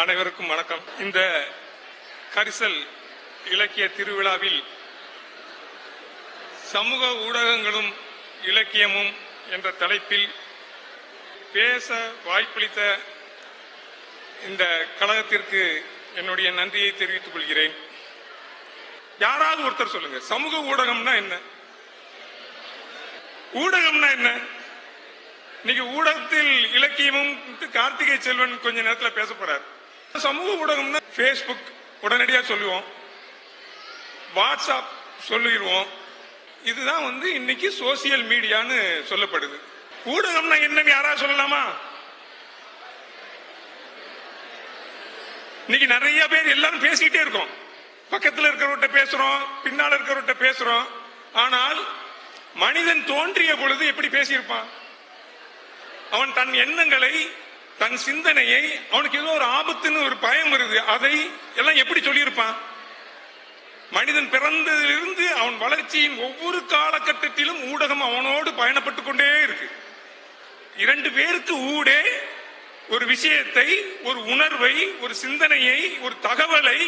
அனைவருக்கும் வணக்கம். இந்த கரிசல் இலக்கிய திருவிழாவில் சமூக ஊடகங்களும் இலக்கியமும் என்ற தலைப்பில் பேச வாய்ப்பளித்த இந்த கழகத்திற்கு என்னுடைய நன்றியை தெரிவித்துக் கொள்கிறேன். யாராவது ஒருத்தர் சொல்லுங்க சமூக ஊடகம்னா என்ன? ஊடகம்னா என்ன? இன்னைக்கு ஊடகத்தில் இலக்கியமும் கார்த்திகை செல்வன் கொஞ்ச நேரத்தில் பேச போறார். சமூக ஊடகம்னா ஃபேஸ்புக் உடனடியாக சொல்லுவோம். வாட்ஸ்அப் சொல்லிடுவோம். இதுதான் வந்து இன்னைக்கு சோசியல் மீடியான்னு சொல்லப்படுது. ஊடகம்னா என்னன்னு யாராவது சொல்லலாமா? இன்னைக்கு நிறைய பேர் எல்லாரும் பேசிக்கிட்டே இருக்கோம். பக்கத்துல இருக்கிறவர்கிட்ட பேசுறோம் பின்னால இருக்கிறவர்கிட்ட பேசுறோம். ஆனால் மனிதன் தோன்றிய பொழுது எப்படி பேசியிருப்பான்? அவன் தன் எண்ணங்களை தன் சிந்தனையை அவனுக்கு ஏதோ ஒரு ஆபத்துன்னு ஒரு பயம் வருது. அதை எல்லாம் எப்படி சொல்லியிருப்பான்? மனிதன் பிறந்ததிலிருந்து அவன் வளர்ச்சியின் ஒவ்வொரு காலகட்டத்திலும் ஊடகம் அவனோடு பயணப்பட்டு கொண்டே இருக்கு. இரண்டு பேருக்கு ஊடே ஒரு விஷயத்தை ஒரு உணர்வை ஒரு சிந்தனையை ஒரு தகவலை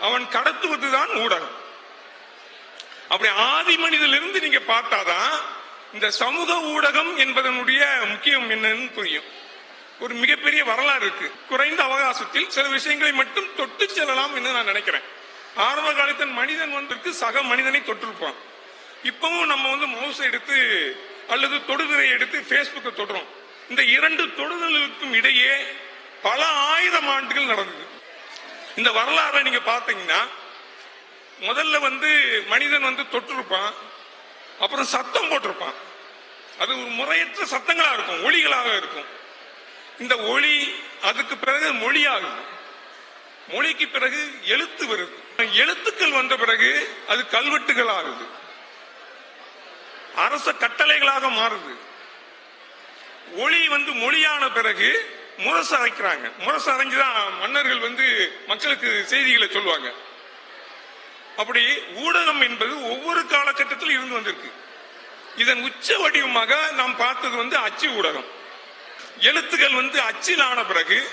அவன் கடத்துவதுதான் ஊடகம். அப்படி ஆதி மனிதிலிருந்து நீங்க பார்த்தாதான் இந்த சமூக ஊடகம் என்பதனுடைய முக்கியம் என்னன்னு புரியும். ஒரு மிகப்பெரிய வரலாறு இருக்கு. குறைந்த அவகாசத்தில் சில விஷயங்களை மட்டும் தொட்டு செல்லலாம் என்று நான் நினைக்கிறேன். ஆரம்ப காலத்தில் மனிதன் வந்திருக்கு சக மனிதனை தொட்டிருப்பான் இப்பவும் நம்ம வந்து மவுஸ் எடுத்து அல்லது தொடுதிரை எடுத்து பேஸ்புக்கை தொடுறோம். இந்த இரண்டு தொடுதல்களுக்கும் இடையே பல ஆயிரம் ஆண்டுகள் நடந்தது. இந்த வரலாறை நீங்க பாத்தீங்கன்னா முதல்ல வந்து மனிதன் வந்து தொட்டிருப்பான் அப்புறம் சத்தம் போட்டிருப்பான். அது ஒரு முறையற்ற சத்தங்களா இருக்கும் ஒளிகளாக இருக்கும். இந்த ஒளி அதுக்கு பிறகு மொழியாகும். மொழிக்கு பிறகு எழுத்து வருது. எழுத்துக்கள் வந்த பிறகு அது கல்வெட்டுகள் ஆகுது அரச கட்டளைகளாக மாறுது. ஒளி வந்து மொழியான பிறகு முரசு அரைக்கிறாங்க. முரசு அரைஞ்சுதான் மன்னர்கள் வந்து மக்களுக்கு செய்திகளை சொல்லுவாங்க. அப்படி ஊடகம் என்பது ஒவ்வொரு காலகட்டத்திலும் இருந்து வந்திருக்கு. இதன் உச்ச வடிவமாக நாம் பார்த்தது வந்து அச்சு ஊடகம். எழுத்துக்கள் வந்து அச்சில் ஆன பிறகு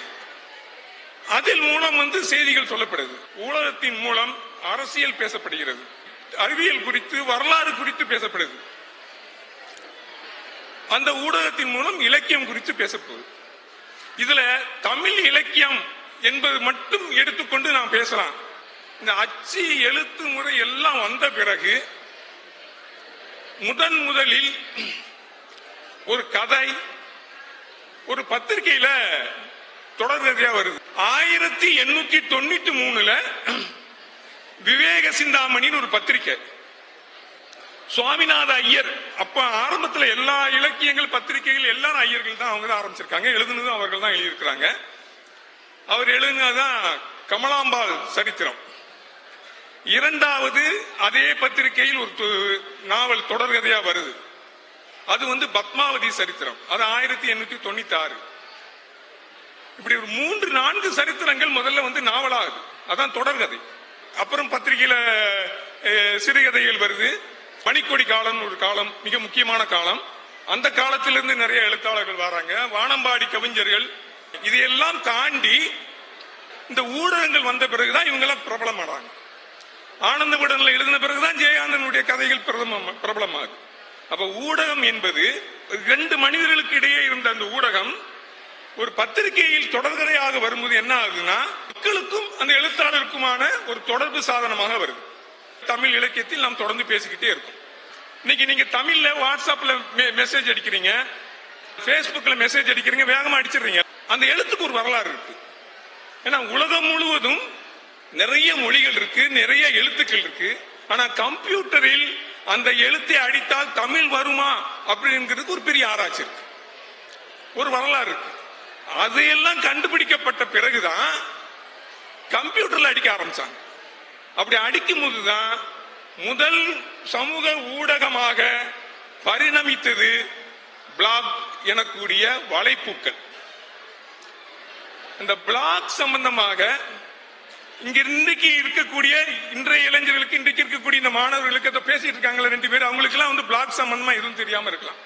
அதில் மூலம் வந்து செய்திகள் சொல்லப்படுது. ஊடகத்தின் மூலம் அரசியல் பேசப்படுகிறது. அறிவியல் குறித்து வரலாறு குறித்து பேசப்படுது. அந்த ஊடகத்தின் மூலம் இலக்கியம் குறித்து பேசப்படுது இதுல தமிழ் இலக்கியம் என்பது மட்டும் எடுத்துக்கொண்டு நாம் பேசலாம். இந்த அச்சு எழுத்து முறை எல்லாம் வந்த பிறகு முதன் முதலில் ஒரு கதை ஒரு பத்திரிகையில தொடர்கதையா வருது. ஆயிரத்தி எண்ணூத்தி தொண்ணூத்தி மூணுல விவேக சிந்தாமணின்னு ஒரு பத்திரிகை சுவாமிநாத ஐயர். அப்ப ஆரம்பத்துல எல்லா இலக்கியங்கள் பத்திரிகைகள் எல்லாரும் ஐயர்கள் தான் அவங்க தான் ஆரம்பிச்சிருக்காங்க. எழுதுனதும் அவர்கள் தான் எழுதியிருக்கிறாங்க. அவர் எழுதினதான் கமலாம்பாள் சரித்திரம். இரண்டாவது அதே பத்திரிகையில் ஒரு நாவல் தொடர்கதையா வருது. அது வந்து பத்மாவதி சரித்திரம். அது ஆயிரத்தி எண்ணூத்தி தொண்ணூத்தி ஆறு இப்படி ஒரு மூன்று நான்கு சரித்திரங்கள் முதல்ல வந்து நாவலாகுது. அதான் தொடர்கதை அப்புறம் பத்திரிகையில சிறுகதைகள் வருது. பனிக்கொடி காலம் ஒரு காலம் மிக முக்கியமான காலம். அந்த காலத்திலிருந்து நிறைய எழுத்தாளர்கள் வராங்க. வானம்பாடி கவிஞர்கள். இதையெல்லாம் தாண்டி இந்த ஊடகங்கள் வந்த பிறகுதான் இவங்கெல்லாம் பிரபலமாடாங்க பிரபலமானாங்க. ஆனந்த எழுதின பிறகுதான் ஜெயகாந்தனுடைய கதைகள் பிரபலம் பிரபலமாகுது. அப்ப ஊடகம் என்பது ரெண்டு மனிதர்களுக்கு இடையே இருந்த அந்த ஊடகம் ஒரு பத்திரிகையில் தொடர்கதையாக வரும்போது என்ன ஆகுதுன்னா மக்களுக்கும் அந்த எழுத்தாளருக்குமான ஒரு தொடர்பு சாதனமாக வருது. தமிழ் இலக்கியத்தில் நாம் தொடர்ந்து பேசிக்கிட்டே இருக்கோம். இன்னைக்கு நீங்க தமிழ்ல வாட்ஸ்அப்ல மெ- மெசேஜ் அடிக்கிறீங்க பேஸ்புக்ல மெசேஜ் அடிக்கிறீங்க வேகமா அடிச்சிடுறீங்க. அந்த எழுத்துக்கு ஒரு வரலாறு இருக்கு. ஏன்னா உலகம் முழுவதும் நிறைய மொழிகள் இருக்கு நிறைய எழுத்துக்கள் இருக்கு. ஆனா கம்ப்யூட்டரில் அந்த எழுத்தை அடித்தால் தமிழ் வருமா அப்படிங்கிறதுக்கு ஒரு பெரிய ஆராய்ச்சி இருக்கு. ஒரு வரலாறு இருக்கு. அதையெல்லாம் கண்டுபிடிக்கப்பட்ட பிறகுதான் கம்ப்யூட்டர்ல அடிக்க ஆரம்பிச்சாங்க. அப்படி அடிக்கும் போதுதான் முதல் சமூக ஊடகமாக பரிணமித்தது பிளாக் எனக்கூடிய வலைப்பூக்கள். இந்த பிளாக் சம்பந்தமாக இங்க இன்னைக்கு இருக்கக்கூடிய இன்றைய இளைஞர்களுக்கு இன்றைக்கு இருக்கக்கூடிய இந்த மாணவர்களுக்கு அதை பேசிட்டு இருக்காங்களே ரெண்டு பேரும் அவங்களுக்கு எல்லாம் வந்து பிளாக் சம்பந்தமா எதுவும் தெரியாம இருக்கலாம்.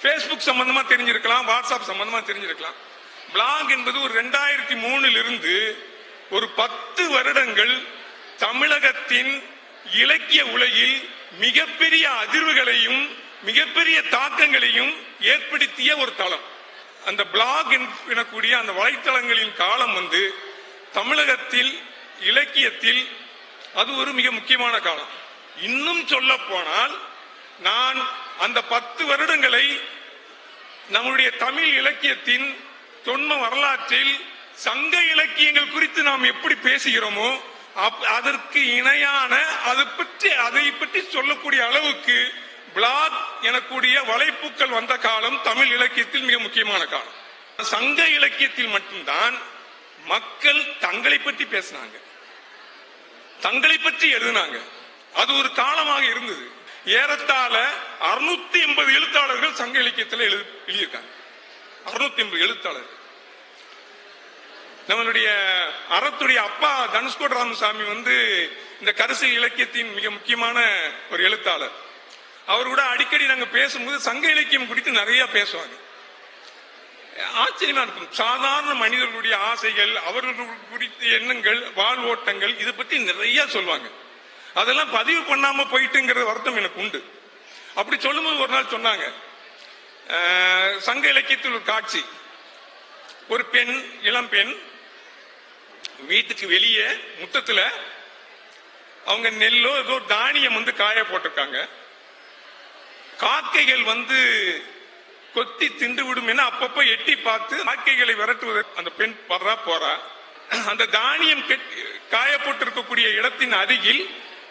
ஃபேஸ்புக் சம்பந்தமா தெரிஞ்சிருக்கலாம் வாட்ஸ்அப் சம்பந்தமா தெரிஞ்சிருக்கலாம். பிளாக் என்பது ஒரு ரெண்டாயிரத்தி மூணுல இருந்து ஒரு பத்து வருடங்கள் தமிழகத்தின் இலக்கிய உலகில் மிகப்பெரிய அதிர்வுகளையும் மிகப்பெரிய தாக்கங்களையும் ஏற்படுத்திய ஒரு தளம். அந்த பிளாக் எனக்கூடிய அந்த வலைத்தளங்களின் காலம் வந்து தமிழகத்தில் இலக்கியத்தில் அது ஒரு மிக முக்கியமான காலம். இன்னும் சொல்ல போனால் நான் அந்த பத்து வருடங்களை நம்முடைய தமிழ் இலக்கியத்தின் தொன்ம வரலாற்றில் சங்க இலக்கியங்கள் குறித்து நாம் எப்படி பேசுகிறோமோ அப்- அதற்கு இணையான அது பற்றி அதை பற்றி சொல்லக்கூடிய அளவுக்கு பிளாக் எனக்கூடிய வலைப்புக்கள் வந்த காலம் தமிழ் இலக்கியத்தில் மிக முக்கியமான காலம். சங்க இலக்கியத்தில் மட்டும்தான் மக்கள் தங்களை பற்றி பேசினாங்க. தங்களை பற்றி எழுதினாங்க. அது ஒரு காலமாக இருந்தது. ஏறத்தாழ அறுநூத்தி எண்பது எழுத்தாளர்கள் சங்க இலக்கியத்தில் எழு எழுதியிருக்காங்க. அறுநூத்தி எண்பது எழுத்தாளர் நம்மளுடைய அறத்துடைய அப்பா தனுஷ்கோட் ராமசாமி வந்து இந்த கரிசு இலக்கியத்தின் மிக முக்கியமான ஒரு எழுத்தாளர். அவர் கூட அடிக்கடி நாங்க பேசும்போது சங்க இலக்கியம் குறித்து நிறைய பேசுவாங்க. ஆச்சரியமா இருக்கும். சாதாரண மனிதர்களுடைய ஆசைகள் அவர்கள் குறித்த எண்ணங்கள் வாழ்வோட்டங்கள் இதை பற்றி நிறைய சொல்லுவாங்க. அதெல்லாம் பதிவு பண்ணாம போயிட்டுங்கிற வருத்தம் எனக்கு உண்டு. அப்படி சொல்லும்போது ஒரு நாள் சொன்னாங்க சங்க இலக்கியத்தில் ஒரு காட்சி. ஒரு பெண் இளம் பெண் வீட்டுக்கு வெளியே முத்தத்துல அவங்க நெல்லோ ஏதோ தானியம் வந்து காய போட்டிருக்காங்க. காக்கைகள் வந்து கொத்தி தின்று விடும் என அப்பப்ப எட்டி பார்த்து காக்கைகளை விரட்டுவதற்கு அந்த பெண் வர்றா போறா. அந்த தானியம் கெட்டி காய இடத்தின் அருகில்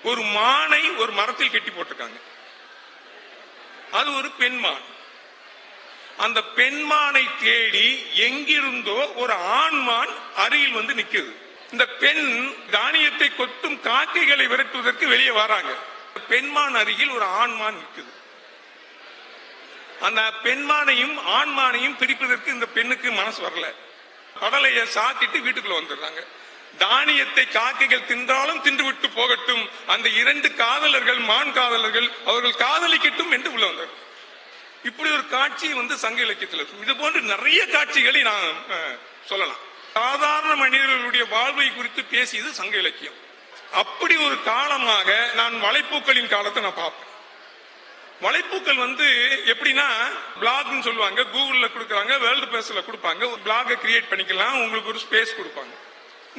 ஒரு மானை ஒரு மரத்தில் கட்டி போட்டிருக்காங்க. அது ஒரு பெண்மான். அந்த பெண்மானை தேடி எங்கிருந்தோ ஒரு ஆண்மான் அருகில் வந்து நிக்குது. இந்த பெண் தானியத்தை கொத்தும் காக்கைகளை விரட்டுவதற்கு வெளியே வராங்க. பெண்மான் அருகில் ஒரு ஆண்மான் நிக்குது. அந்த பெண்மானையும் ஆண்மானையும் பிரிப்பதற்கு இந்த பெண்ணுக்கு மனசு வரல. கடலைய சாத்திட்டு வீட்டுக்குள்ள வந்துடுறாங்க. தானியத்தை காக்கைகள் தின்றாலும் தின்றுவிட்டு போகட்டும். அந்த இரண்டு காதலர்கள் மான் காதலர்கள் அவர்கள் காதலிக்கட்டும் என்று உள்ள வந்தார் இப்படி ஒரு காட்சி வந்து சங்க இலக்கியத்தில் இருக்கும் இது போன்று நிறைய காட்சிகளை நான் அஹ், சொல்லலாம். சாதாரண மனிதர்களுடைய வாழ்வை குறித்து பேசியது சங்க இலக்கியம். அப்படி ஒரு காலமாக நான் வலைப்பூக்களின் காலத்தை நான் பார்ப்பேன். மலைப்பூக்கள் வந்து எப்படின்னா பிளாக்னு சொல்லுவாங்க கூகுள்ல கொடுக்குறாங்க வேர்ல்டு பேஸ்ல கொடுப்பாங்க ஒரு பிளாகை கிரியேட் பண்ணிக்கலாம் உங்களுக்கு ஒரு ஸ்பேஸ் கொடுப்பாங்க.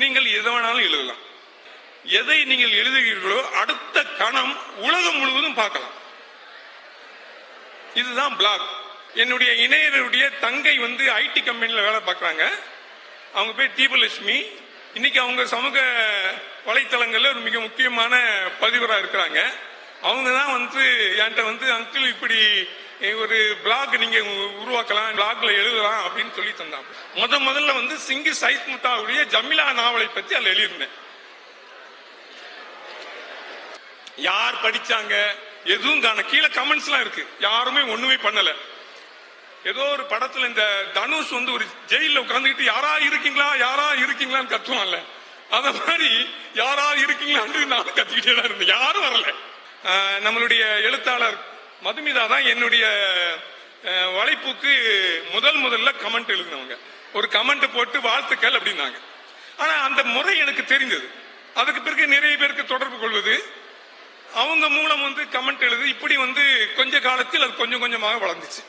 நீங்கள் எதை வேணாலும் எழுதலாம். எதை நீங்கள் எழுதுகிறீர்களோ அடுத்த கணம் உலகம் முழுவதும் பார்க்கலாம். இதுதான் பிளாக் என்னுடைய இணையருடைய தங்கை வந்து ஐடி கம்பெனியில் வேலை பார்க்குறாங்க. அவங்க பேர் தீபலட்சுமி. இன்னைக்கு அவங்க சமூக வலைத்தளங்களில் ஒரு மிக முக்கியமான பதிவராக இருக்கிறாங்க. அவங்க தான் வந்து என்கிட்ட வந்து அங்கிள் இப்படி ஒரு பிளாக் நீங்க உருவாக்கலாம் பிளாக்ல எழுதலாம் அப்படின்னு சொல்லி தந்தாங்க. முத முதல்ல வந்து சிங்கி சைத் முத்தாவுடைய ஜமிலா நாவலை பத்தி அதில் எழுதியிருந்தேன். யார் படிச்சாங்க? எதுவும் காண கீழே கமெண்ட்ஸ் எல்லாம் இருக்கு. யாருமே ஒண்ணுமே பண்ணல. ஏதோ ஒரு படத்துல இந்த தனுஷ் வந்து ஒரு ஜெயில உட்காந்துக்கிட்டு யாரா இருக்கீங்களா? யாரா இருக்கீங்களான்னு கத்துவான்ல. அத மாதிரி யாரா இருக்கீங்களான்னு நானும் கத்திக்கிட்டே தான் இருந்தேன். யாரும் வரல. நம்மளுடைய எழுத்தாளர் மதுமிதா தான் என்னுடைய ஆஹ், வலைப்புக்கு முதல் முதல்ல கமெண்ட் எழுதினவங்க. ஒரு கமெண்ட் போட்டு வாழ்த்துக்கள் அப்படின்னாங்க. ஆனா அந்த முறை எனக்கு தெரிந்தது. அதுக்கு பிறகு நிறைய பேருக்கு தொடர்பு கொள்வது அவங்க மூலம் வந்து கமெண்ட் எழுது இப்படி வந்து கொஞ்ச காலத்தில் அது கொஞ்சம் கொஞ்சமாக வளர்ந்துச்சு.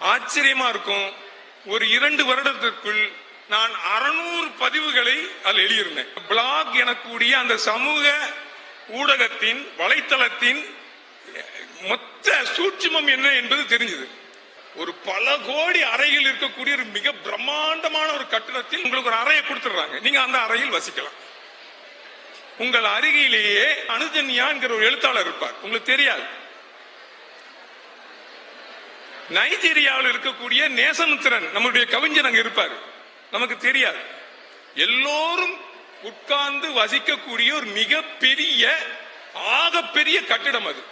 ஆச்சரியமா இருக்கும். ஒரு இரண்டு வருடத்திற்குள் நான் அறுநூறு பதிவுகளை அதில் எழுதியிருந்தேன். பிளாக் எனக்கூடிய அந்த சமூக ஊடகத்தின் வலைத்தளத்தின் மொத்த சூட்சுமம் என்ன என்பது தெரிஞ்சது. ஒரு பல கோடி அறையில் இருக்கக்கூடிய ஒரு மிக பிரம்மாண்டமான ஒரு கட்டிடத்தில் உங்களுக்கு ஒரு அறையை கொடுத்துடுறாங்க. நீங்க அந்த அறையில் வசிக்கலாம். உங்கள் அருகிலேயே அனுஜன்யா என்கிற ஒரு எழுத்தாளர் இருப்பார். உங்களுக்கு தெரியாது. நைஜீரியாவில் இருக்கக்கூடிய நேசமுத்திரன் நம்மளுடைய கவிஞர் அங்க இருப்பார். நமக்கு தெரியாது. எல்லோரும் உட்கார்ந்து வசிக்கக்கூடிய ஒரு மிகப்பெரிய ஆகப்பெரிய கட்டிடம் அது.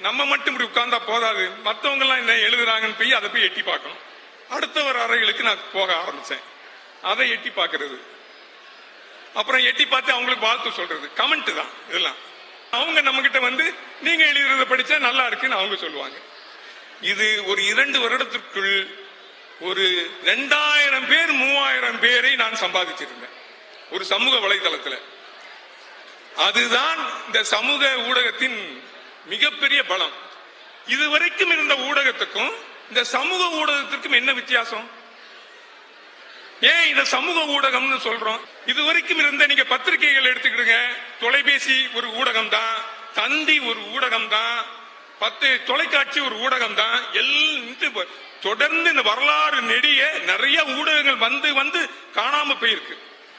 நம்ம மட்டும் இப்படி உட்கார்ந்தா போதாது. மத்தவங்க எல்லாம் என்ன எழுதுறாங்கன்னு போய் அதை போய் எட்டி பார்க்கணும். அடுத்த ஒரு அறைகளுக்கு நான் போக ஆரம்பிச்சேன். அதை எட்டி பார்க்கறது. அப்புறம் எட்டி பார்த்து அவங்களுக்கு வாழ்த்து சொல்றது. கமெண்ட் தான் இதெல்லாம். அவங்க நம்ம கிட்ட வந்து நீங்க எழுதுறத படிச்சா நல்லா இருக்குன்னு அவங்க சொல்லுவாங்க. இது ஒரு இரண்டு வருடத்திற்குள் ஒரு ரெண்டாயிரம் பேர் மூவாயிரம் பேரை நான் சம்பாதிச்சிருந்தேன். ஒரு சமூக வலைதளத்தில். அதுதான் இந்த சமூக ஊடகத்தின் மிகப்பெரிய பலம். இதுவரைக்கும் இருந்த ஊடகத்துக்கும் இந்த சமூக ஊடகத்திற்கும் என்ன வித்தியாசம்? ஏன் இந்த சமூக ஊடகம்னு சொல்றோம்? இதுவரைக்கும் இருந்த நீங்க பத்திரிகைகள் எடுத்துக்கிடுங்க. தொலைபேசி ஒரு ஊடகம் தான் தந்தி ஒரு ஊடகம் தான் பத்து தொலைக்காட்சி ஒரு ஊடகம் தான் எல்லாம் தொடர்ந்து இந்த வரலாறு நெடிய நிறைய ஊடகங்கள் வந்து வந்து காணாம போயிருக்கு.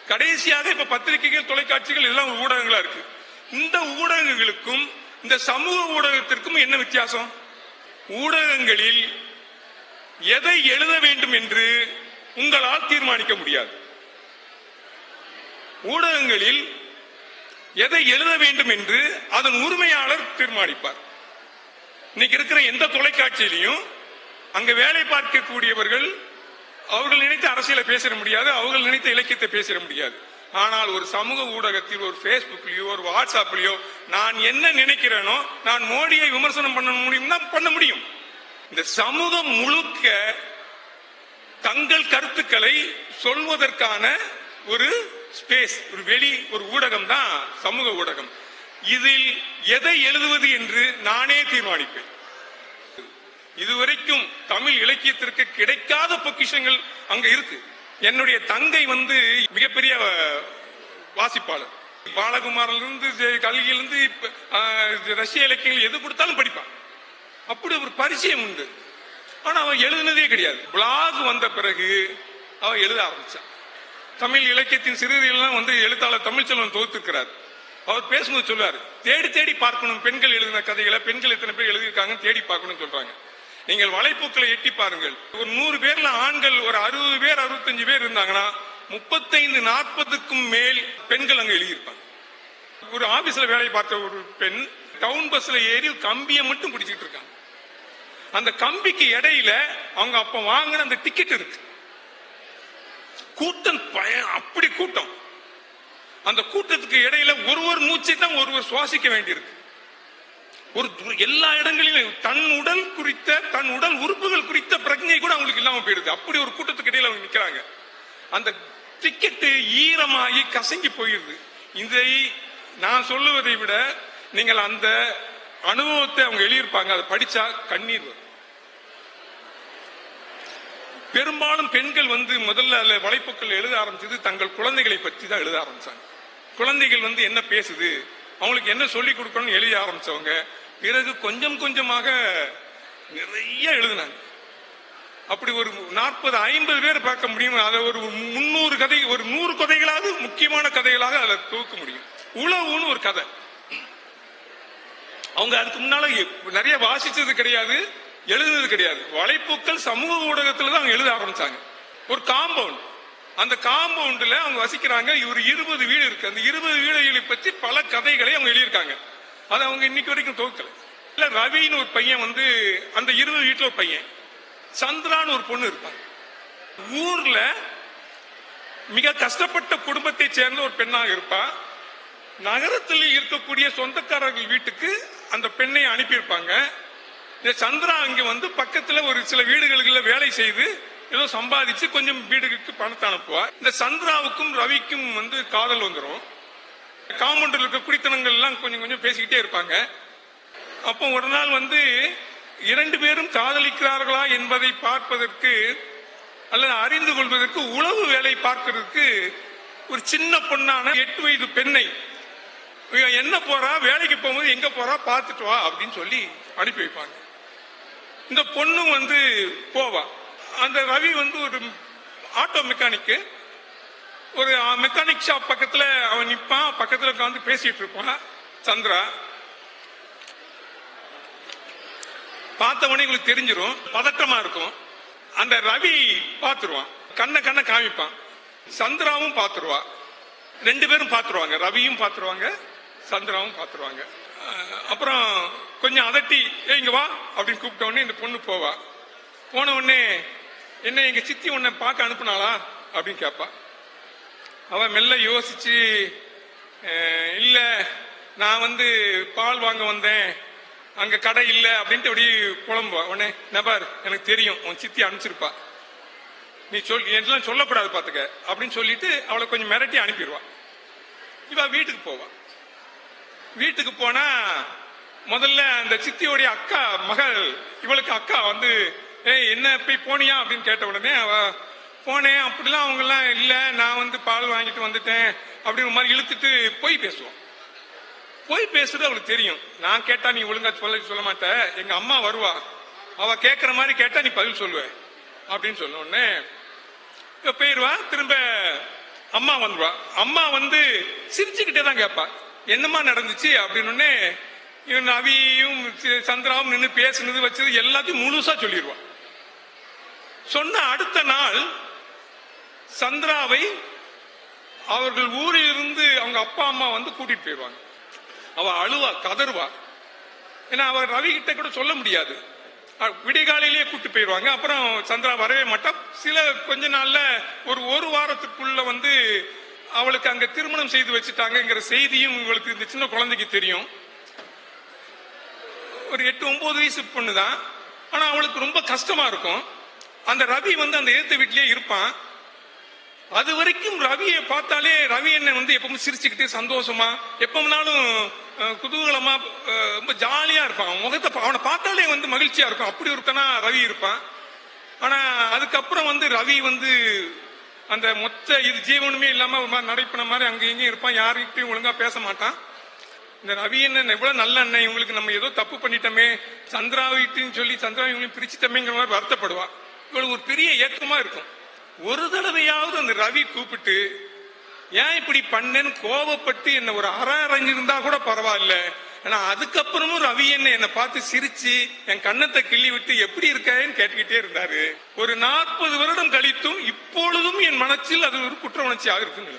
கடைசியாக இப்ப பத்திரிகைகள் தொலைக்காட்சிகள் எல்லாம் ஊடகங்களா இருக்கு. இந்த ஊடகங்களுக்கும் இந்த சமூக ஊடகத்திற்கும் என்ன வித்தியாசம்? ஊடகங்களில் எதை எழுத வேண்டும் என்று உங்களால் தீர்மானிக்க முடியாது. ஊடகங்களில் எதை எழுத வேண்டும் என்று அதன் உரிமையாளர் தீர்மானிப்பார். இன்னைக்கு இருக்கிற எந்த தொலைக்காட்சியிலையும் அங்க வேலை பார்க்கக்கூடியவர்கள் அவர்கள் நினைத்த அரசியலை பேசிட முடியாது அவர்கள் நினைத்த இலக்கியத்தை பேசிட முடியாது. ஆனால் ஒரு சமூக ஊடகத்தில் ஒரு பேஸ்புக்லயோ ஒரு வாட்ஸ்அப்லயோ நான் என்ன நினைக்கிறேனோ நான் மோடியை விமர்சனம் பண்ண முடியும்னா பண்ண முடியும். இந்த சமூகம் முழுக்க தங்கள் கருத்துக்களை சொல்வதற்கான ஒரு ஸ்பேஸ் ஒரு வெளி ஒரு ஊடகம் தான் சமூக ஊடகம். இதில் எதை எழுதுவது என்று நானே தீர்மானிப்பேன். இதுவரைக்கும் தமிழ் இலக்கியத்திற்கு கிடைக்காத பொக்கிஷங்கள் அங்க இருக்கு. என்னுடைய தங்கை வந்து மிகப்பெரிய வாசிப்பாளர். பாலகுமாரிலிருந்து இருந்து கல்கியிலிருந்து இப்ப, ரஷ்ய இலக்கியங்கள் எது கொடுத்தாலும் படிப்பான். அப்படி ஒரு பரிச்சயம் உண்டு. ஆனா அவன் எழுதுனதே கிடையாது. பிளாக் வந்த பிறகு அவன் எழுத ஆரம்பிச்சான். தமிழ் இலக்கியத்தின் சிறுதியெல்லாம் வந்து எழுத்தாளர் தமிழ்ச்செல்வன் தொகுத்திருக்கிறார். அவர் பேசும்போது சொல்லுவார் தேடி தேடி பார்க்கணும். பெண்கள் எழுதின கதைகளை பெண்கள் எத்தனை பேர் எழுதியிருக்காங்கன்னு தேடி பார்க்கணும்னு சொல்றாங்க. நீங்கள் வலைப்பூக்களை எட்டி பாருங்கள். ஒரு நூறு பேர்ல ஆண்கள் ஒரு அறுபது பேர் அறுபத்தஞ்சு பேர் இருந்தாங்கன்னா முப்பத்தைந்து நாற்பதுக்கும் மேல் பெண்கள் அங்க எழுதியிருப்பாங்க. ஒரு ஆபீஸ்ல வேலை பார்த்த ஒரு பெண் டவுன் பஸ்ல ஏறி கம்பியை மட்டும் பிடிச்சிட்டு இருக்காங்க. அந்த கம்பிக்கு இடையில அவங்க அப்ப வாங்கின அந்த டிக்கெட் இருக்கு. கூட்டம் அப்படி கூட்டம். அந்த கூட்டத்துக்கு இடையில ஒருவர் மூச்சை தான் ஒருவர் சுவாசிக்க வேண்டியிருக்கு. ஒரு எல்லா இடங்களிலும் தன் உடல் குறித்த தன் உடல் உறுப்புகள் குறித்த பிரஜை கூட அவங்களுக்கு இல்லாம போயிடுது. அப்படி ஒரு கூட்டத்துக்கு இடையில அவங்க நிக்கிறாங்க. அந்த டிக்கெட்டு ஈரமாகி கசங்கி போயிடுது. இதை நான் சொல்லுவதை விட நீங்கள் அந்த அனுபவத்தை அவங்க எழுதியிருப்பாங்க. அதை படிச்சா கண்ணீர் வரும். பெரும்பாலும் பெண்கள் வந்து முதல்ல அதில் வலைப்புக்கள் எழுத ஆரம்பிச்சது தங்கள் குழந்தைகளை பற்றி தான் எழுத ஆரம்பிச்சாங்க. குழந்தைகள் வந்து என்ன பேசுது? அவங்களுக்கு என்ன சொல்லி கொடுக்கணும்னு எழுத ஆரம்பிச்சவங்க பிறகு கொஞ்சம் கொஞ்சமாக நிறைய எழுதினாங்க. அப்படி ஒரு நாற்பது ஐம்பது பேர் பார்க்க முடியும் அதை ஒரு முன்னூறு கதை ஒரு நூறு கதைகளாவது முக்கியமான கதைகளாக அதை தொகுக்க முடியும். உழவுன்னு ஒரு கதை. அவங்க அதுக்கு முன்னால நிறைய வாசிச்சது கிடையாது எழுதுனது கிடையாது. வலைப்பூக்கள் சமூக ஊடகத்துல தான் அவங்க எழுத ஆரம்பிச்சாங்க. ஒரு காம்பவுண்ட். அந்த காம்பவுண்ட்ல அவங்க வசிக்கிறாங்க ஒரு இருபது வீடு இருக்கு. அந்த இருபது வீடுகளை பற்றி பல கதைகளை அவங்க எழுதியிருக்காங்க. அதை அவங்க இன்னைக்கு வரைக்கும் தொகுக்கல இல்ல ரவின்னு ஒரு பையன் வந்து அந்த இருபது வீட்டுல ஒரு பையன். சந்திரான்னு ஒரு பொண்ணு இருப்பாங்க. ஊர்ல மிக கஷ்டப்பட்ட குடும்பத்தை சேர்ந்த ஒரு பெண்ணாக இருப்பா. நகரத்தில் இருக்கக்கூடிய சொந்தக்காரர்கள் வீட்டுக்கு அந்த பெண்ணை அனுப்பியிருப்பாங்க. இந்த சந்திரா அங்க வந்து பக்கத்துல ஒரு சில வீடுகளுக்குள்ள வேலை செய்து ஏதோ சம்பாதிச்சு கொஞ்சம் வீடுகளுக்கு பணத்தை அனுப்புவா. இந்த சந்திராவுக்கும் ரவிக்கும் வந்து காதல் வந்துடும் காம்பவுண்டில் இருக்க குடித்தனங்கள் எல்லாம் கொஞ்சம் கொஞ்சம் பேசிக்கிட்டே இருப்பாங்க. அப்போ ஒரு நாள் வந்து இரண்டு பேரும் காதலிக்கிறார்களா என்பதை பார்ப்பதற்கு அல்லது அறிந்து கொள்வதற்கு உளவு வேலை பார்க்கறதுக்கு ஒரு சின்ன பொண்ணான எட்டு வயது பெண்ணை என்ன போறா? வேலைக்கு போகும்போது எங்க போறா? பார்த்துட்டு வா அப்படின்னு சொல்லி அனுப்பி வைப்பாங்க. இந்த பொண்ணும் வந்து போவா. அந்த ரவி வந்து ஒரு ஆட்டோ மெக்கானிக்கு ஒரு மெக்கானிக் ஷாப் பக்கத்துல அவன் நிப்பான். பக்கத்துல உட்காந்து பேசிட்டு இருப்பான் சந்திரா. பார்த்தவொடனே உங்களுக்கு தெரிஞ்சிடும் பதட்டமா இருக்கும். அந்த ரவி பார்த்துருவான் கண்ண கண்ண காமிப்பான். சந்திராவும் பார்த்துருவா. ரெண்டு பேரும் பார்த்துருவாங்க ரவியும் பார்த்துருவாங்க சந்திராவும் பார்த்துருவாங்க. அப்புறம் கொஞ்சம் அதட்டி ஏய் இங்க வா அப்படின்னு கூப்பிட்ட உடனே இந்த பொண்ணு போவா. போன உடனே என்ன எங்க சித்தி உன்னை பார்க்க அனுப்புனாளா? அப்படின்னு கேட்பா அவன் மெல்ல யோசிச்சு இல்ல நான் வந்து பால் வாங்க வந்தேன். அங்க கடை இல்ல அப்படின்ட்டு அப்படி புலம்புவா. உடனே நபர் எனக்கு தெரியும் உன் சித்தி அனுப்பிச்சிருப்பா. நீ சொல் எல்லாம் சொல்லக்கூடாது பாத்துக்க அப்படின்னு சொல்லிட்டு அவளை கொஞ்சம் மிரட்டி அனுப்பிடுவா. இவ வீட்டுக்கு போவா. வீட்டுக்கு போனா முதல்ல அந்த சித்தியோடைய அக்கா மகள் இவளுக்கு அக்கா வந்து ஏய் என்ன போய் போனியா? அப்படின்னு கேட்ட உடனே அவ போனேன் அப்படிலாம் அவங்கெல்லாம் இல்லை நான் வந்து பால் வாங்கிட்டு வந்துட்டேன் அப்படிங்கிற மாதிரி இழுத்துட்டு போய் பேசுவோம். போய் பேசுறது அவளுக்கு தெரியும். நான் கேட்டா நீ ஒழுங்கா சொல்ல சொல்ல மாட்ட. எங்க அம்மா வருவா. அவ கேட்கற மாதிரி கேட்டா நீ பதில் சொல்லுவ. அப்படின்னு சொன்ன உடனே இவ திரும்ப அம்மா வந்துடுவா அம்மா வந்து சிரிச்சுக்கிட்டே தான் கேட்பா என்னம்மா நடந்துச்சு? அப்படின்னு இவன் அவியும் சந்திராவும் நின்று பேசுனது வச்சது எல்லாத்தையும் முழுசா சொல்லிடுவான் சொன்ன அடுத்த நாள் சந்திராவை அவர்கள் ஊரில் இருந்து அவங்க அப்பா அம்மா வந்து கூட்டிட்டு போயிடுவாங்க அவ அழுவா கதறுவா. ஏன்னா அவர் ரவி கிட்ட கூட சொல்ல முடியாது. விடிகாலையிலேயே கூட்டு போயிடுவாங்க அப்புறம் சந்திரா வரவே மாட்டா. சில கொஞ்ச நாள்ல ஒரு ஒரு வாரத்துக்குள்ள வந்து அவளுக்கு அங்க திருமணம் செய்து வச்சுட்டாங்கங்கிற செய்தியும் இவங்களுக்கு இந்த சின்ன குழந்தைக்கு தெரியும். ஒரு எட்டு ஒன்பது வயசு பொண்ணு தான் ஆனா அவளுக்கு ரொம்ப கஷ்டமா இருக்கும். அந்த ரவி வந்து அந்த ஏத்த வீட்லயே இருப்பான். அது வரைக்கும் ரவியை பார்த்தாலே ரவி என்ன வந்து எப்பவும் சிரிச்சுக்கிட்டு சந்தோஷமா எப்பவுனாலும் குதூகலமா ரொம்ப ஜாலியா இருப்பான். முகத்தை பா- அவனை பார்த்தாலே வந்து மகிழ்ச்சியா இருக்கும். அப்படி ஒருத்தனா ரவி இருப்பான். ஆனா அதுக்கப்புறம் வந்து ரவி வந்து அந்த மொத்த இது ஜீவனுமே இல்லாம ஒரு மாதிரி நடைப்பின மாதிரி அங்கே இங்கேயும் இருப்பான். யாருக்கிட்டையும் ஒழுங்கா பேச மாட்டான். இந்த ரவி என்ன எவ்வளவு நல்ல அண்ணன். இவங்களுக்கு நம்ம ஏதோ தப்பு பண்ணிட்டோமே சந்திராவிட்டுன்னு சொல்லி சந்திரா இவங்களையும் பிரிச்சுட்டோமேங்கிற மாதிரி வருத்தப்படுவா. இவளுக்கு ஒரு பெரிய ஏக்கமா இருக்கும். ஒரு தடவையாவது அந்த ரவி கூப்பிட்டு ஏன் இப்படி பண்ணேன்னு கோவப்பட்டு என்ன ஒரு அற அரைஞ்சிருந்தா கூட பரவாயில்ல. ஆனா அதுக்கப்புறமும் ரவி என்ன என்னை பார்த்து சிரிச்சு என் கண்ணத்தை கிள்ளி விட்டு எப்படி இருக்கேன்னு கேட்டுக்கிட்டே இருந்தாரு. ஒரு நாற்பது வருடம் கழித்தும் இப்பொழுதும் என் மனசில் அது ஒரு குற்ற உணர்ச்சியாக இருக்குங்க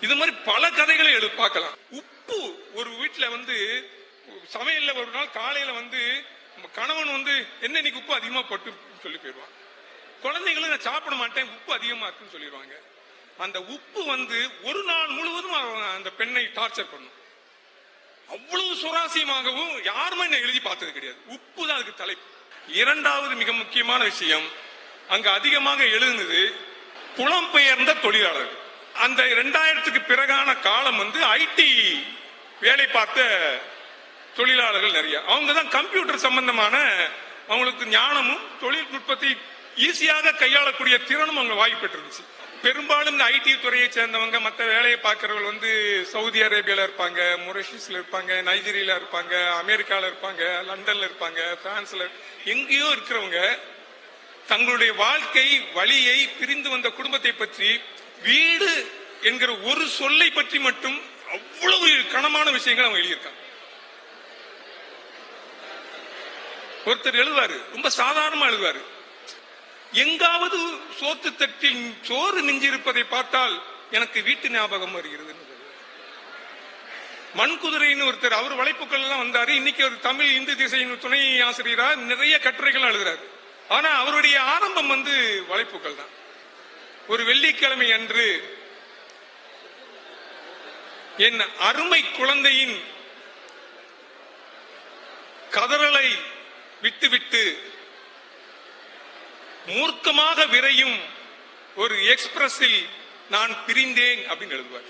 இது மாதிரி பல கதைகளை எழு பார்க்கலாம். உப்பு ஒரு வீட்டுல வந்து சமையல்ல ஒரு நாள் காலையில வந்து கணவன் வந்து என்ன இன்னைக்கு உப்பு அதிகமா போட்டு சொல்லி போயிடுவான். குழந்தைகளும் நான் சாப்பிட மாட்டேன் உப்பு அதிகமா இருக்குன்னு சொல்லிடுவாங்க. அந்த உப்பு வந்து ஒரு நாள் முழுவதும் அந்த பெண்ணை டார்ச்சர் பண்ணும். அவ்வளவு சுவாரஸ்யமாகவும் யாருமே என்ன எழுதி பார்த்தது கிடையாது. உப்பு தான் அதுக்கு தலைப்பு. இரண்டாவது மிக முக்கியமான விஷயம் அங்க அதிகமாக எழுதுனது புலம்பெயர்ந்த தொழிலாளர்கள். அந்த இரண்டாயிரத்துக்கு பிறகான காலம் வந்து ஐடி வேலை பார்த்த தொழிலாளர்கள் நிறைய. அவங்க தான் கம்ப்யூட்டர் சம்பந்தமான அவங்களுக்கு ஞானமும் தொழில்நுட்பத்தை ஈஸியாக கையாளக்கூடிய திறனும் அவங்க வாய்ப்பு பெற்றிருந்துச்சு. பெரும்பாலும் இந்த ஐடி துறையை சேர்ந்தவங்க மற்ற வேலையை பார்க்கறவங்க வந்து சவுதி அரேபியால இருப்பாங்க மொரிஷியஸ்ல இருப்பாங்க நைஜீரியால இருப்பாங்க அமெரிக்கால இருப்பாங்க லண்டன்ல இருப்பாங்க பிரான்ஸ்ல எங்கேயோ இருக்கிறவங்க தங்களுடைய வாழ்க்கை வழியை பிரிந்து வந்த குடும்பத்தை பற்றி வீடு என்கிற ஒரு சொல்லை பற்றி மட்டும் அவ்வளவு கனமான விஷயங்கள் அவங்க எழுதியிருக்காங்க. ஒருத்தர் எழுதுவாரு ரொம்ப சாதாரணமா எழுதுவாரு. எங்காவது சோத்து தட்டில் சோறு நெஞ்சிருப்பதை பார்த்தால் எனக்கு வீட்டு ஞாபகம் வருகிறது. மண்குதிரைன்னு ஒருத்தர் அவர் வளைப்புகள் எல்லாம் வந்தாரு. இன்னைக்கு ஒரு தமிழ் இந்து திசையின் துணை ஆசிரியரா நிறைய கட்டுரைகள் எழுதுறாரு. ஆனா அவருடைய ஆரம்பம் வந்து வளைப்புகள் தான். ஒரு வெள்ளிக்கிழமை அன்று என் அருமை குழந்தையின் கதறலை விட்டுவிட்டு மூர்க்கமாக விரையும் ஒரு எக்ஸ்பிரஸில் நான் பிரிந்தேன் அப்படின்னு எழுதுவார்.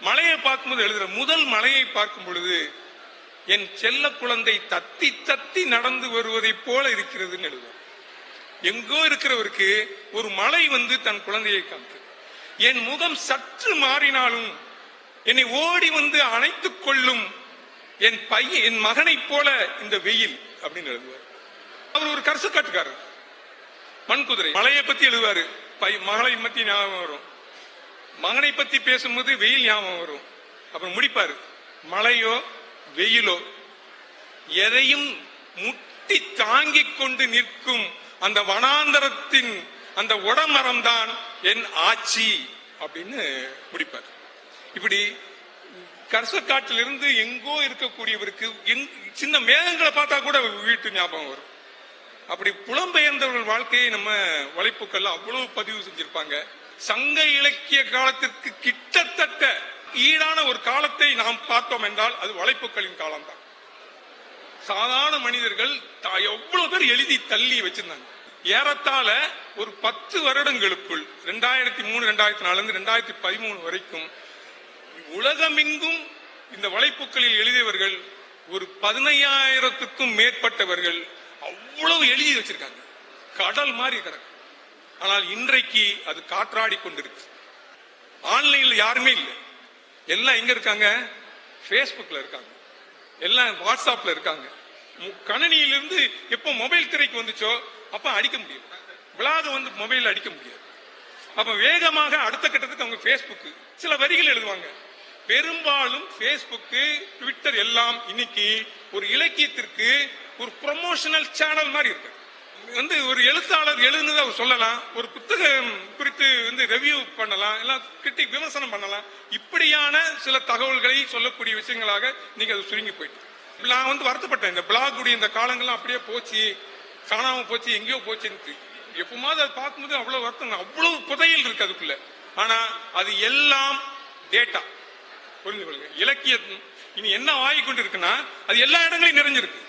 மலையை பார்க்கும்போது எழுதுற முதல் மலையை பார்க்கும் பொழுது என் செல்ல குழந்தை தத்தி தத்தி நடந்து வருவதைப் போல இருக்கிறதுன்னு எழுதுவார். எங்கோ இருக்கிறவருக்கு ஒரு மலை வந்து தன் குழந்தையை காமிக்கு என் முகம் சற்று மாறினாலும் என்னை ஓடி வந்து அணைத்துக் கொள்ளும் என் பையன் என் மகனைப் போல இந்த வெயில் அப்படின்னு எழுதுவார். அவர் ஒரு கரசு மண் மண்குதிரை. மலையை பத்தி எழுதுவாரு. பை மகளை பத்தி ஞாபகம் வரும். மகனை பத்தி பேசும்போது வெயில் ஞாபகம் வரும். அப்புறம் முடிப்பாரு. மழையோ வெயிலோ எதையும் முட்டி தாங்கிக் கொண்டு நிற்கும் அந்த வனாந்தரத்தின் அந்த உடமரம் தான் என் ஆட்சி அப்படின்னு முடிப்பார். இப்படி கரசக்காட்டிலிருந்து எங்கோ இருக்கக்கூடியவருக்கு சின்ன மேகங்களை பார்த்தா கூட வீட்டு ஞாபகம் வரும். அப்படி புலம்பெயர்ந்தவர்கள் வாழ்க்கையை நம்ம வலைப்புக்கள்ல அவ்வளவு பதிவு செஞ்சிருப்பாங்க. சங்க இலக்கிய காலத்திற்கு கிட்டத்தட்ட ஈடான ஒரு காலத்தை நாம் பார்த்தோம் என்றால் அது வலைப்புக்களின் காலம்தான். சாதாரண மனிதர்கள் எவ்வளவு பேர் எழுதி தள்ளி வச்சிருந்தாங்க. ஏறத்தாழ ஒரு பத்து வருடங்களுக்குள் ரெண்டாயிரத்தி மூணு ரெண்டாயிரத்தி நாலு இருந்து ரெண்டாயிரத்தி பதிமூணு வரைக்கும் உலகமெங்கும் இந்த வலைப்புக்களில் எழுதியவர்கள் ஒரு பதினையாயிரத்துக்கும் மேற்பட்டவர்கள் அவ்வளவு எழுதி வச்சிருக்காங்க. கடல் மாதிரி கிடக்கு. ஆனால் இன்றைக்கு அது காற்றாடி கொண்டிருக்கு. ஆன்லைன்ல யாருமே இல்லை. எல்லாம் எங்க இருக்காங்க? ஃபேஸ்புக்ல இருக்காங்க. எல்லாம் வாட்ஸ்அப்ல இருக்காங்க. மு- கணினியிலிருந்து எப்போ மொபைல் திரைக்கு வந்துச்சோ அப்ப அடிக்க முடியும். விழாத வந்து மொபைல் அடிக்க முடியாது. அப்ப வேகமாக அடுத்த கட்டத்துக்கு அவங்க ஃபேஸ்புக்கு சில வரிகள் எழுதுவாங்க. பெரும்பாலும் ஃபேஸ்புக்கு ட்விட்டர் எல்லாம் இன்னைக்கு ஒரு இலக்கியத்திற்கு ஒரு ப்ரொமோஷனல் சேனல் மாதிரி இருக்கு. வந்து ஒரு எழுத்தாளர் எழுதுனது அவர் சொல்லலாம் ஒரு புத்தகம் குறித்து வந்து ரிவ்யூ பண்ணலாம் எல்லாம் கிரிட்டிக் விமர்சனம் பண்ணலாம். இப்படியான சில தகவல்களை சொல்லக்கூடிய விஷயங்களாக நீங்கள் அது சுருங்கி போயிட்டு. நான் வந்து வருத்தப்பட்டேன். இந்த பிளாக் உடைய இந்த காலங்கள்லாம் அப்படியே போச்சு காணாமல் போச்சு எங்கேயோ போச்சுன்னு எப்பவுமாவது அதை பார்க்கும்போது அவ்வளோ வருத்தம் அவ்வளவு புதையல் இருக்கு அதுக்குள்ள. ஆனால் அது எல்லாம் டேட்டா புரிந்து கொள்ளுங்க. இலக்கியம் இனி என்ன ஆகிக்கொண்டு இருக்குன்னா அது எல்லா இடங்களையும் நிறைஞ்சிருக்கு.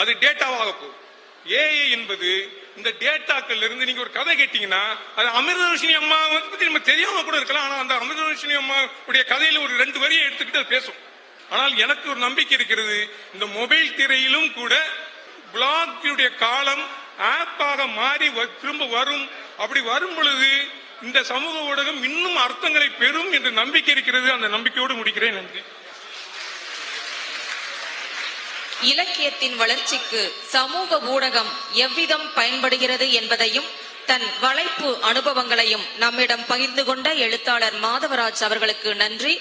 அது டேட்டாவாக போகும் ஏஐ என்பது இந்த டேட்டாக்கள் இருந்து நீங்க ஒரு கதை கேட்டீங்கன்னா அது அமிர்தவர்ஷினி அம்மா பத்தி நம்ம தெரியாம கூட இருக்கலாம். ஆனா அந்த அமிர்தவர்ஷினி அம்மா உடைய கதையில ஒரு ரெண்டு வரியை எடுத்துக்கிட்டு அது பேசும். ஆனால் எனக்கு ஒரு நம்பிக்கை இருக்கிறது இந்த மொபைல் திரையிலும் கூட பிளாக்குடைய காலம் ஆப்பாக மாறி வ- திரும்ப வரும். அப்படி வரும் பொழுது இந்த சமூக ஊடகம் இன்னும் அர்த்தங்களை பெறும் என்று நம்பிக்கை இருக்கிறது. அந்த நம்பிக்கையோடு முடிக்கிறேன் நன்றி. இலக்கியத்தின் வளர்ச்சிக்கு சமூக ஊடகம் எவ்விதம் பயன்படுகிறது என்பதையும் தன் வளைப்பு அனுபவங்களையும் நம்மிடம் பகிர்ந்து கொண்ட எழுத்தாளர் மாதவராஜ் அவர்களுக்கு நன்றி.